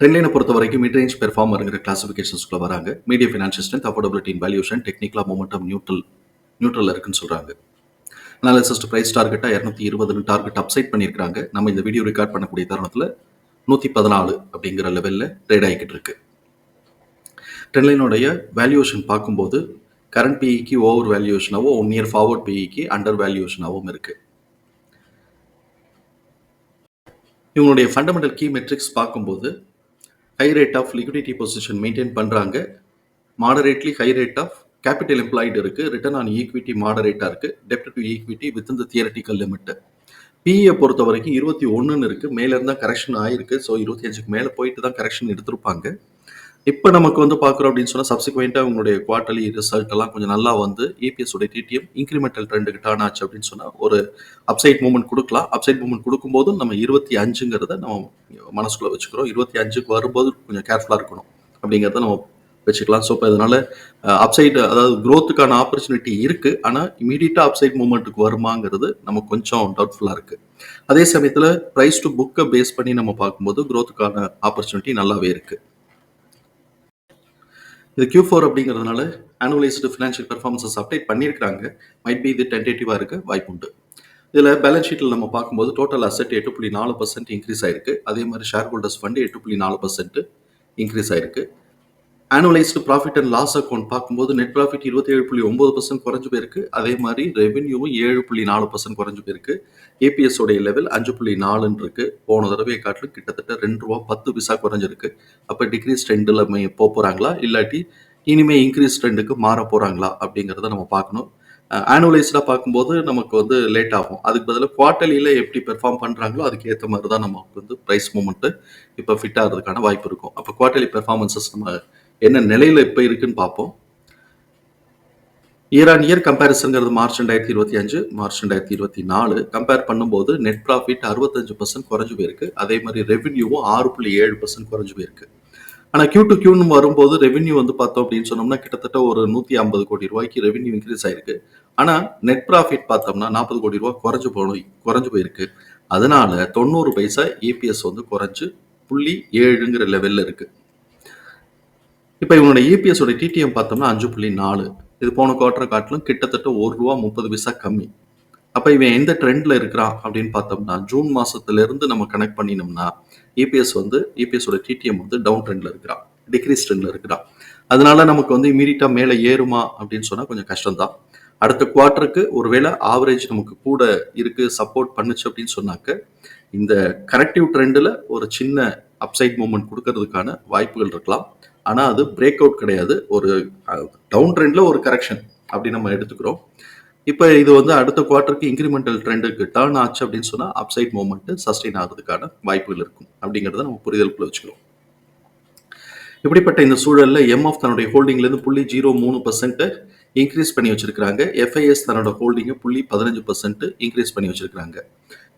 ட்ரெண்ட்லைனை பொறுத்த வரைக்கும் mid range பெர்ஃபார்மருங்கிற கிளாசிஃபிகேஷன்ஸ்குள்ள வராங்க. Medium financial strength affordability in valuation டெக்னிக்கலா மொமெண்டம் நியூட்ரல் நியூட்ரல் இருக்குன்னு சொல்கிறாங்க அனாலிசிஸ் ப்ரைஸ் டார்கெட்டாக இரநூத்தி இருபதுன்னு டார்கெட் அப்சைட் பண்ணியிருக்காங்க நம்ம இந்த வீடியோ ரெக்கார்ட் பண்ணக்கூடிய தருணத்தில் நூற்றி பதினாலு அப்படிங்கிற லெவலில் ட்ரேட் ஆகிக்கிட்டு இருக்கு. ட்ரெண்ட்லைனுடைய வேல்யூஷன் பார்க்கும்போது கரண்ட் பிஇக்கு ஓவர் வேல்யூஷனாகவும் ஒன் இயர் ஃபார்வர்ட் பிஇக்கு அண்டர் வேல்யூஷனாகவும் இருக்குது இவங்களுடைய ஃபண்டமெண்டல் கீ மெட்ரிக்ஸ் பார்க்கும்போது high rate of liquidity position maintain பண்ணுறாங்க moderately high rate of capital employed இருக்குது ரிட்டர்ன் ஆன் ஈக்விட்டி மாடரேட்டாக இருக்குது டெப்ட் டு ஈக்விட்டி வித் இந்த தியரட்டிக்கல் லிமிட் பிஇயை பொறுத்த வரைக்கும் இருபத்தி ஒன்றுன்னு இருக்குது மேலேருந்து தான் கரெக்ஷன் ஆயிருக்கு. ஸோ இருபத்தி அஞ்சுக்கு மேலே போயிட்டு தான் கரெக்ஷன் எடுத்திருப்பாங்க. இப்போ நமக்கு வந்து பார்க்குறோம் அப்படின்னு சொன்னால் சப்சிக்வெண்ட்டாக உங்களுடைய குவார்டர்லி ரிசல்ட் எல்லாம் கொஞ்சம் நல்லா வந்து இபிஎஸ் உடைய டிடிஎம் இன்க்ரிமெண்டல் ட்ரெண்டுக்கு டர்ன் ஆச்சு அப்படின்னு சொன்னால் ஒரு அப்சைட் மூவ்மெண்ட் கொடுக்கலாம். அப்சைட் மூவ்மெண்ட் கொடுக்கும்போது நம்ம இருபத்தி அஞ்சுங்கிறத நம்ம மனசுக்குள்ளே வச்சுக்கிறோம். இருபத்தி அஞ்சுக்கு வரும்போது கொஞ்சம் கேர்ஃபுல்லாக இருக்கணும் அப்படிங்கிறத நம்ம வச்சுக்கலாம். ஸோ இப்போ இதனால அப்சைடு அதாவது க்ரோத்துக்கான ஆப்பர்ச்சுனிட்டி இருக்குது ஆனால் இமீடியட்டாக அப்சைட் மூவ்மெண்ட்டுக்கு வருமாங்கிறது நமக்கு கொஞ்சம் டவுட்ஃபுல்லாக இருக்குது அதே சமயத்தில் ப்ரைஸ் டு புக்கை பேஸ் பண்ணி நம்ம பார்க்கும்போது க்ரோத்துக்கான ஆப்பர்ச்சுனிட்டி நல்லாவே இருக்குது இது கியூ ஃபோர் அப்படிங்கிறதுனால ஆனுவலைஸ்டு ஃபினான்ஷியல் பெர்ஃபார்மன்ஸஸ் அப்டேட் பண்ணியிருக்காங்க மைட் பி இது டென்டேட்டிவாக இருக்க வாய்ப்பு உண்டு. இதில் பேலன்ஸ் ஷீட்டில் நம்ம பார்க்கும்போது டோட்டல் அசெட் எட்டு புள்ளி நாலு பர்சன்ட் இன்க்ரீஸ் ஆயிருக்கு. அதே மாதிரி ஷேர் ஹோல்டர்ஸ் ஃபண்டு எட்டு புள்ளி நாலு பர்சன்ட் இன்க்ரீஸ் ஆயிருக்கு. Annualised profit and loss account பார்க்கும்போது நெட் ப்ராஃபிட் இருபத்தி ஏழு புள்ளி ஒன்பது பர்சன்ட் குறைஞ்சு போயிருக்கு. அதே மாதிரி ரெவென்யூவும் ஏழு புள்ளி நாலு பர்சன்ட் குறைஞ்சு போயிருக்கு. ஏபிஎஸ் உடைய லெவல் அஞ்சு புள்ளி நாலுன்னு இருக்கு. போன தடவை காட்டிலும் கிட்டத்தட்ட ரெண்டு ரூபா பத்து பைசா குறைஞ்சிருக்கு. அப்போ டிக்ரீஸ் ட்ரெண்டில் போக போகிறாங்களா இல்லாட்டி இனிமே இன்க்ரீஸ் ட்ரெண்டுக்கு மாற போகிறாங்களா அப்படிங்கிறத நம்ம பார்க்கணும். ஆனுவலைஸ்டாக பார்க்கும்போது நமக்கு வந்து லேட் ஆகும். அதுக்கு பதிலாக குவார்ட்டர்லியில் எப்படி பெர்ஃபார்ம் பண்ணுறாங்களோ அதுக்கு ஏற்ற மாதிரி தான் நமக்கு வந்து ப்ரைஸ் மூமெண்ட்டு இப்போ ஃபிட் ஆகிறதுக்கான வாய்ப்பு இருக்கும். அப்போ குவார்ட்டர்லி பெர்ஃபார்மன்சஸ் நம்ம என்ன நிலையில் இப்போ இருக்குன்னு பார்ப்போம். இயர் ஆன் இயர் கம்பேரிசன்ங்கிறது மார்ச் ரெண்டாயிரத்தி இருபத்தி அஞ்சு மார்ச் ரெண்டாயிரத்தி இருபத்தி நாலு. கம்பேர் பண்ணும்போது நெட் ப்ராஃபிட் அறுபத்தஞ்சு பர்சன்ட் குறைஞ்சு போயிருக்கு. அதே மாதிரி ரெவென்யூவும் ஆறு புள்ளி ஏழு பர்சன்ட் குறைஞ்சு போயிருக்கு. ஆனால் கியூ டு கியூன்னு வரும்போது ரெவென்யூ வந்து பார்த்தோம் அப்படின்னு சொன்னோம்னா கிட்டத்தட்ட ஒரு நூற்றி ஐம்பது கோடி ரூபாய்க்கு ரெவென்யூ இன்க்ரீஸ் ஆயிருக்கு. ஆனால் நெட் ப்ராஃபிட் பார்த்தோம்னா நாற்பது கோடி ரூபாய் குறைஞ்சு போய் குறைஞ்சு போயிருக்கு. அதனால தொண்ணூறு பைசா ஏபிஎஸ் வந்து குறைஞ்சு புள்ளி ஏழுங்கிற லெவலில் இருக்குது இப்போ இவனோட EPS டிடிஎம் பார்த்தோம்னா அஞ்சு புள்ளி நாலு. இது போன குவார்டரை காட்டிலும் கிட்டத்தட்ட ஒரு ரூபா முப்பது பைசா கம்மி. அப்போ இவன் எந்த ட்ரெண்டில் இருக்கிறான் அப்படின்னு பார்த்தோம்னா ஜூன் மாதத்துலேருந்து நம்ம கனெக்ட் பண்ணினோம்னா இபிஎஸ் வந்து இபிஎஸோட டிடிஎம் வந்து டவுன் ட்ரெண்டில் இருக்கிறான். டிக்ரீஸ் ட்ரெண்டில் இருக்கிறான். அதனால நமக்கு வந்து இமீடியட்டாக மேலே ஏறுமா அப்படின்னு சொன்னால் கொஞ்சம் கஷ்டம்தான். அடுத்த குவார்ட்டருக்கு ஒருவேளை ஆவரேஜ் நமக்கு கூட இருக்கு சப்போர்ட் பண்ணுச்சு அப்படின்னு சொன்னாக்க இந்த கரெக்டிவ் ட்ரெண்டில் ஒரு சின்ன அப்சைட் மூமெண்ட் கொடுக்கறதுக்கான வாய்ப்புகள் இருக்கலாம். ஆனால் அது பிரேக் அவுட் கிடையாது. ஒரு டவுன் ட்ரெண்டில் ஒரு கரெக்ஷன் அப்படி நம்ம எடுத்துக்கிறோம். இப்போ இது வந்து அடுத்த குவார்ட்டருக்கு இன்க்ரிமெண்டல் ட்ரெண்டுக்கு டர்ன் ஆச்சு அப்படின்னு சொன்னால் அப்சைட் மூவ்மெண்ட்டு சஸ்டெயின் ஆகிறதுக்கான வாய்ப்புகள் இருக்கும். அப்படிங்கிறத நம்ம புரிதலுக்குள்ள வச்சுக்கிறோம். இப்படிப்பட்ட இந்த சூழல்ல எம்எஃப் தன்னுடைய ஹோல்டிங்லேருந்து புள்ளி ஜீரோ மூணு பர்சன்ட்டு இன்க்ரீஸ் பண்ணி வச்சிருக்கிறாங்க. எஃப்ஐஎஸ் தன்னோட ஹோல்டிங்கை புள்ளி பதினஞ்சு பர்சன்ட் இன்க்ரீஸ் பண்ணி வச்சிருக்கிறாங்க.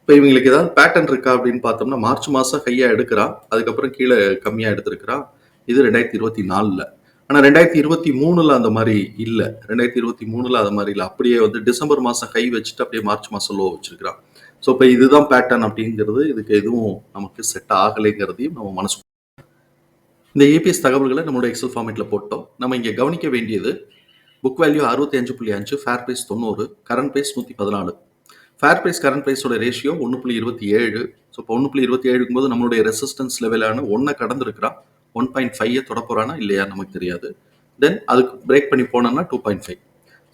இப்போ இவங்களுக்கு ஏதாவது பேட்டர்ன் இருக்கா அப்படின்னு பார்த்தோம்னா மார்ச் மாதம் ஹையாக எடுக்கிறான். அதுக்கப்புறம் கீழே கம்மியாக எடுத்திருக்கிறான். இது ரெண்டாயிரத்தி இருபத்தி நாலில். ஆனால் ரெண்டாயிரத்தி இருபத்தி மூணில் அந்த மாதிரி இல்லை. ரெண்டாயிரத்தி இருபத்தி மூணில் அந்த மாதிரி இல்லை. அப்படியே வந்து டிசம்பர் மாதம் கை வச்சுட்டு அப்படியே மார்ச் மாதம் லோ வச்சிருக்கிறான். ஸோ இப்போ இதுதான் பேட்டர்ன் அப்படிங்கிறது. இதுக்கு எதுவும் நமக்கு செட் ஆகலைங்கிறதையும் நம்ம மனசு இந்த ஏபிஎஸ் தகவல்களை நம்மளோட எக்ஸல் ஃபார்மேட்டில் போட்டோம். நம்ம இங்கே கவனிக்க வேண்டியது புக் வேல்யூ அறுபத்தி அஞ்சு புள்ளி அஞ்சு ஃபேர் ப்ரைஸ் தொண்ணூறு கரண்ட் ப்ரைஸ் நூற்றி பதினாலு. ஃபேர் ப்ரைஸ் கரண்ட் ப்ரைஸோட ரேஷியோ ஒன்று புள்ளி இருபத்தி ஏழு. ஸோ இப்போ ஒன்று புள்ளி இருபத்தி ஏழுக்கும் போது நம்மளுடைய ரெசிஸ்டன்ஸ் லெவலான ஒன்றை கடந்திருக்கிறான். ஒன் பாயிண்ட் ஃபைவை தொட போகிறானா இல்லையா நமக்கு தெரியாது. தென் அதுக்கு பிரேக் பண்ணி போனோம்னா டூ பாயிண்ட் ஃபைவ்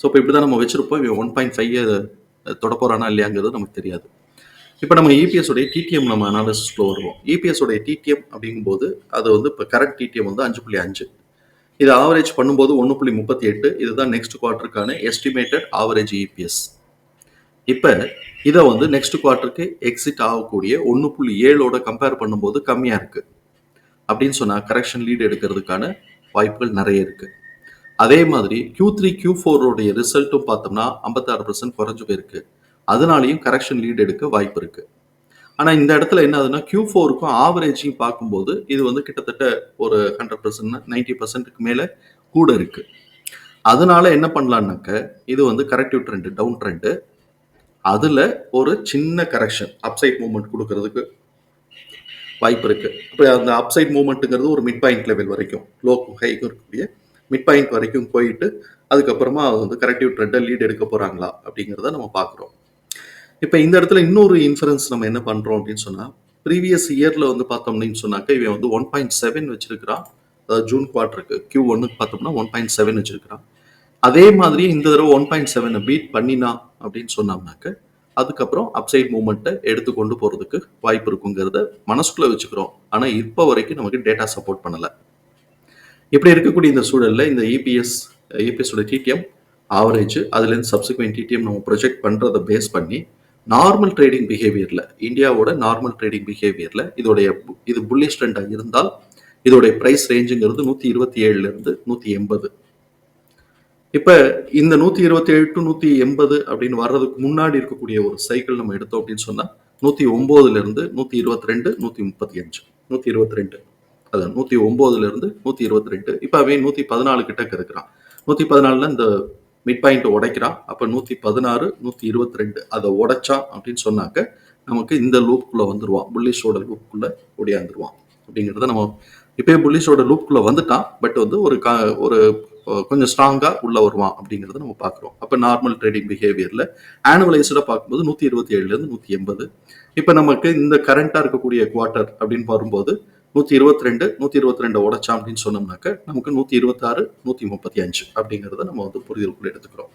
ஸோ இப்போ இப்படி தான் நம்ம வச்சிருப்போம். இவன் ஒன் பாயிண்ட் ஃபைவ் தொட போகிறானா இல்லையாங்கிறது நமக்கு தெரியாது. இப்போ நம்ம இபிஎஸ் உடைய டிடிஎம் நம்ம அனாலிசிஸ்ல வருவோம். இபிஎஸ் உடைய டிடிஎம் அப்படிங்கும்போது அது வந்து இப்போ கரண்ட் டிடிஎம் வந்து அஞ்சு புள்ளி அஞ்சு. இது ஆவரேஜ் பண்ணும்போது ஒன்று புள்ளி முப்பத்தி எட்டு. இதுதான் நெக்ஸ்ட் குவார்டருக்கான எஸ்டிமேட்டட் ஆவரேஜ் இபிஎஸ் இப்போ இதை வந்து நெக்ஸ்ட் குவார்டருக்கு எக்ஸிட் ஆகக்கூடிய ஒன்று புள்ளி ஏழோட கம்பேர் பண்ணும்போது கம்மியாக இருக்குது அப்படின்னு சொன்னால் கரெக்ஷன் லீட் எடுக்கிறதுக்கான வாய்ப்புகள் நிறைய இருக்குது அதே மாதிரி கியூ த்ரீ கியூ ஃபோருடைய ரிசல்ட்டும் பார்த்தோம்னா ஐம்பத்தாறு பர்சன்ட் குறைஞ்சு போயிருக்கு. அதனாலையும் கரெக்ஷன் லீட் எடுக்க வாய்ப்பு இருக்கு. ஆனால் இந்த இடத்துல என்ன ஆகுதுன்னா கியூ ஃபோருக்கும் ஆவரேஜையும் பார்க்கும்போது இது வந்து கிட்டத்தட்ட ஒரு ஹண்ட்ரட் பர்சன்ட் நைன்டி பர்சன்ட்டுக்கு மேலே கூட இருக்கு. அதனால என்ன பண்ணலான்னாக்க இது வந்து கரெக்டிவ் ட்ரெண்டு டவுன் ட்ரெண்டு அதில் ஒரு சின்ன கரெக்ஷன் அப்சைட் மூவ்மெண்ட் கொடுக்கறதுக்கு வாய்ப்பு இருக்கு. இப்போ அந்த அப்சைட் மூமெண்ட்டுங்கிறது ஒரு மிட் பாயிண்ட் லெவல் வரைக்கும் லோ ஹைக்கும் இருக்கக்கூடிய மிட் பாயிண்ட் வரைக்கும் போயிட்டு அதுக்கப்புறமா அது வந்து கரெக்டிவ் ட்ரெண்டை லீட் எடுக்க போறாங்களா அப்படிங்கிறத நம்ம பார்க்குறோம். இப்போ இந்த இடத்துல இன்னொரு இன்ஃபரன்ஸ் நம்ம என்ன பண்றோம் அப்படின்னு சொன்னா ப்ரீவியஸ் இயர்ல வந்து பார்த்தோம் அப்படின்னு சொன்னாக்க இவன் வந்து ஒன் பாயிண்ட் செவன் வச்சிருக்கிறான் அதாவது ஜூன் குவார்டருக்கு கியூ ஒன்னுக்கு பார்த்தோம்னா ஒன் பாயிண்ட் செவன் வச்சிருக்கிறான். அதே மாதிரி இந்த தடவை ஒன் பாயிண்ட் செவனை பீட் பண்ணினா அப்படின்னு சொன்னோம்னாக்க அதுக்கப்புறம் அப்சைட் மூமெண்ட்டை எடுத்து கொண்டு போகிறதுக்கு வாய்ப்பு இருக்குங்கிறத மனசுக்குள்ளே வச்சுக்கிறோம். ஆனால் இப்போ வரைக்கும் நமக்கு டேட்டா சப்போர்ட் பண்ணலை. இப்படி இருக்கக்கூடிய இந்த சூழல்ல இந்த இபிஎஸ் இபிஎஸோட டிடிஎம் ஆவரேஜ் அதுலேருந்து சப்சிக்வெண்ட் டிடிஎம் நம்ம ப்ரொஜெக்ட் பண்ணுறத பேஸ் பண்ணி நார்மல் ட்ரேடிங் பிஹேவியரில் இந்தியாவோட நார்மல் ட்ரேடிங் பிஹேவியரில் இதோடைய இது புல்லிஷ் ட்ரெண்டாக இருந்தால் இதோடைய ப்ரைஸ் ரேஞ்சுங்கிறது நூற்றி இருபத்தி ஏழுலேருந்து நூற்றி எண்பது. இப்ப இந்த நூத்தி இருபத்தி ஏழு டு நூத்தி எண்பது அப்படின்னு வர்றதுக்கு முன்னாடி இருக்கக்கூடிய ஒரு சைக்கிள் நம்ம எடுத்தோம் அப்படின்னு சொன்னா நூத்தி ஒன்பதுல இருந்து நூத்தி இருபத்தி ரெண்டு நூத்தி முப்பத்தி அஞ்சு நூத்தி இருபத்தி ரெண்டு அதான் நூத்தி ஒன்பதுல இருந்து நூத்தி இருபத்தி ரெண்டு இப்ப அவன் நூத்தி பதினாலு கிட்ட இருக்கிறான் நூத்தி பதினாலுல இந்த மிட் பாயிண்ட் உடைக்கிறான். அப்ப நூத்தி பதினாறு நூத்தி இருபத்தி ரெண்டு அதை உடைச்சான் அப்படின்னு சொன்னாக்க நமக்கு இந்த லூப்புக்குள்ள வந்துருவான். புல்லிஷோட லூப்புக்குள்ள ஓடியாந்துருவான் அப்படிங்கிறத நம்ம இப்பயே புல்லிஷோட லூப்புக்குள்ள வந்துட்டான். பட் வந்து ஒரு கா ஒரு கொஞ்சம் ஸ்ட்ராங்காக உள்ளே வருவான் அப்படிங்கறத நம்ம பார்க்குறோம். அப்போ நார்மல் ட்ரேடிங் பிஹேவியரில் ஆனுவலைஸ்டாக பார்க்கும்போது நூற்றி இருபத்தி ஏழுலேருந்து இருந்து எண்பது. இப்போ நமக்கு இந்த கரண்ட்டாக இருக்கக்கூடிய குவார்ட்டர் அப்படின்னு வரும்போது நூற்றி இருபத்தி ரெண்டு நூற்றி இருபத்தி ரெண்டு உடச்சா அப்படின்னு சொன்னோம்னாக்க நமக்கு நூற்றி இருபத்தாறு நூற்றி முப்பத்தி அஞ்சு அப்படிங்கிறத நம்ம வந்து புரிதலுக்குள்ள எடுத்துக்கிறோம்.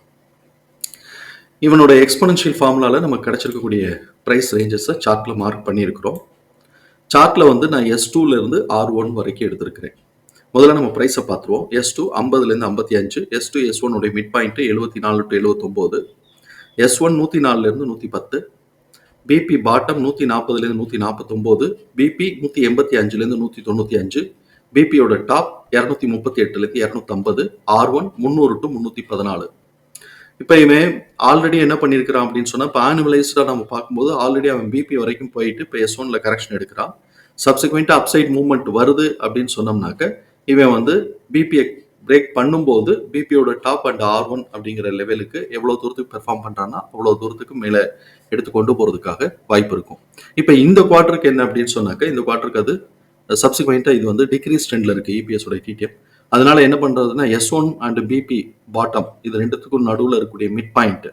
இவனோட எக்ஸ்பொனன்ஷியல் ஃபார்முலாவில் நமக்கு கிடைச்சிருக்கக்கூடிய பிரைஸ் ரேஞ்சஸை சார்ட்டில் மார்க் பண்ணியிருக்கிறோம். சார்ட்டில் வந்து நான் எஸ் டூலேருந்து ஆர் ஒன் வரைக்கும் எடுத்திருக்கிறேன். முதல்ல நம்ம ப்ரைஸை பார்த்துருவோம். எஸ் டூ ஐம்பதுலேருந்து ஐம்பத்தி அஞ்சு எஸ் டூ எஸ் ஒன்னுடைய மிட் பாயிண்ட்டு எழுபத்தி நாலு டு எழுபத்தொம்போது எஸ் ஒன் நூற்றி நாலுலேருந்து நூற்றி பத்து பிபி பாட்டம் நூற்றி நாற்பதுலேருந்து நூற்றி நாற்பத்தொம்போது பிபி நூற்றி எண்பத்தி அஞ்சுலேருந்து நூற்றி தொண்ணூற்றி அஞ்சு பிபியோட டாப் இரநூத்தி முப்பத்தி எட்டுலேருந்து இரநூத்தம்பது ஆர் ஒன் முந்நூறு டு முந்நூற்றி பதினாலு இப்போ இவன் ஆல்ரெடி என்ன பண்ணியிருக்கிறான் அப்படின்னு சொன்னால் இப்போ ஆனுவலைஸ்டாக நம்ம பார்க்கும்போது ஆல்ரெடி அவன் பிபி வரைக்கும் போயிட்டு இப்போ எஸ் ஒனில் கரெக்ஷன் எடுக்கிறான். சப்சிக்வெண்ட்டாக அப்சைட் மூவ்மெண்ட் வருது அப்படின்னு சொன்னோம்னாக்க இவன் வந்து பிபியை பிரேக் பண்ணும்போது பிபியோட டாப் அண்ட் ஆர் ஒன் அப்படிங்கிற லெவலுக்கு எவ்வளோ தூரத்துக்கு பெர்ஃபார்ம் பண்ணுறான்னா அவ்வளோ தூரத்துக்கு மேலே எடுத்து கொண்டு போகிறதுக்காக வாய்ப்பு இருக்கும். இப்போ இந்த குவார்ட்டருக்கு என்ன அப்படின்னு சொன்னாக்க இந்த குவார்ட்டருக்கு அது சப்சிக்வெண்ட்டாக இது வந்து டிக்ரீஸ் ட்ரெண்டில் இருக்குது இபிஎஸோட டிடிஎம் அதனால என்ன பண்ணுறதுன்னா S one and PP bottom இது ரெண்டுத்துக்கும் நடுவில் இருக்கக்கூடிய மிட் பாயிண்ட்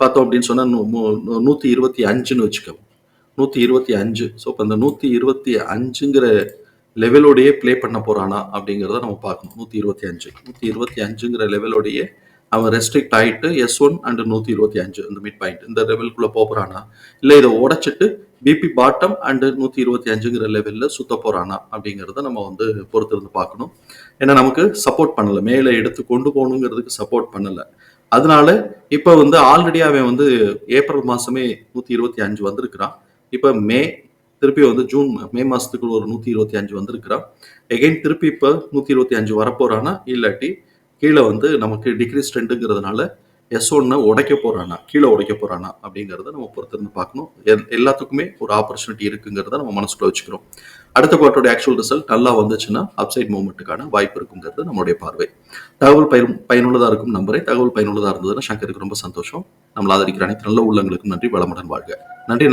பார்த்தோம் அப்படின்னு சொன்னால் நூற்றி இருபத்தி அஞ்சுன்னு வச்சுக்கோ நூற்றி இருபத்தி அஞ்சு. ஸோ இப்போ அந்த நூற்றி இருபத்தி அஞ்சுங்கிற லெவலோடையே ப்ளே பண்ண போகிறானா அப்படிங்கிறத நம்ம பார்க்கணும். நூற்றி இருபத்தி அஞ்சு. நூற்றி இருபத்தி அஞ்சுங்கிற லெவலோடையே அவன் ரெஸ்ட்ரிக்ட் ஆகிட்டு எஸ் ஒன் அண்ட் நூற்றி இருபத்தி அஞ்சு இந்த மிட் பாயிண்ட் இந்த லெவலுக்குள்ளே போகிறானா இல்லை இதை உடைச்சிட்டு பிபி பாட்டம் அண்டு நூற்றி இருபத்தி அஞ்சுங்கிற லெவலில் சுத்த போகிறானா அப்படிங்கிறத நம்ம வந்து பொறுத்திருந்து பார்க்கணும். ஏன்னா நமக்கு சப்போர்ட் பண்ணலை. மேலே எடுத்து கொண்டு போகணுங்கிறதுக்கு சப்போர்ட் பண்ணலை. அதனால இப்போ வந்து ஆல்ரெடி அவன் வந்து ஏப்ரல் மாதமே நூற்றி இருபத்தி அஞ்சு வந்திருக்கிறான். இப்போ மே திருப்பி வந்து ஜூன் மே மாதத்துக்குள்ள ஒரு நூற்றி இருபத்தி அஞ்சு வந்திருக்கிறான் எகைன் திருப்பி இப்போ நூற்றி இருபத்தி அஞ்சு வரப்போகிறானா இல்லாட்டி கீழே வந்து நமக்கு டிக்ரீஸ் ட்ரெண்டுங்கிறதுனால எஸ் ஒன்னு உடைக்க போகிறானா கீழே உடைக்க போகிறானா அப்படிங்கிறத நம்ம பொறுத்திருந்து பார்க்கணும். எல்லாத்துக்குமே ஒரு ஆப்பர்ச்சுனிட்டி இருக்குங்கிறத நம்ம மனசுக்குள்ள வச்சுக்கிறோம். அடுத்த குவார்ட்டரோட ஆக்சுவல் ரிசல்ட் நல்லா வந்துச்சுன்னா அப்சைட் மூவ்மெண்ட்டுக்கான வாய்ப்பு இருக்குங்கிறது நம்மளுடைய பார்வை. தகவல் பயன் பயனுள்ளதாக இருக்கும் நம்பரை தகவல் பயனுள்ளதாக இருந்ததுன்னா சங்கருக்கு ரொம்ப சந்தோஷம். நம்மள ஆதரிக்கிற அனைத்து நல்ல உள்ளங்களுக்கும் நன்றி. வளமுடன் வாழ்க. நன்றி.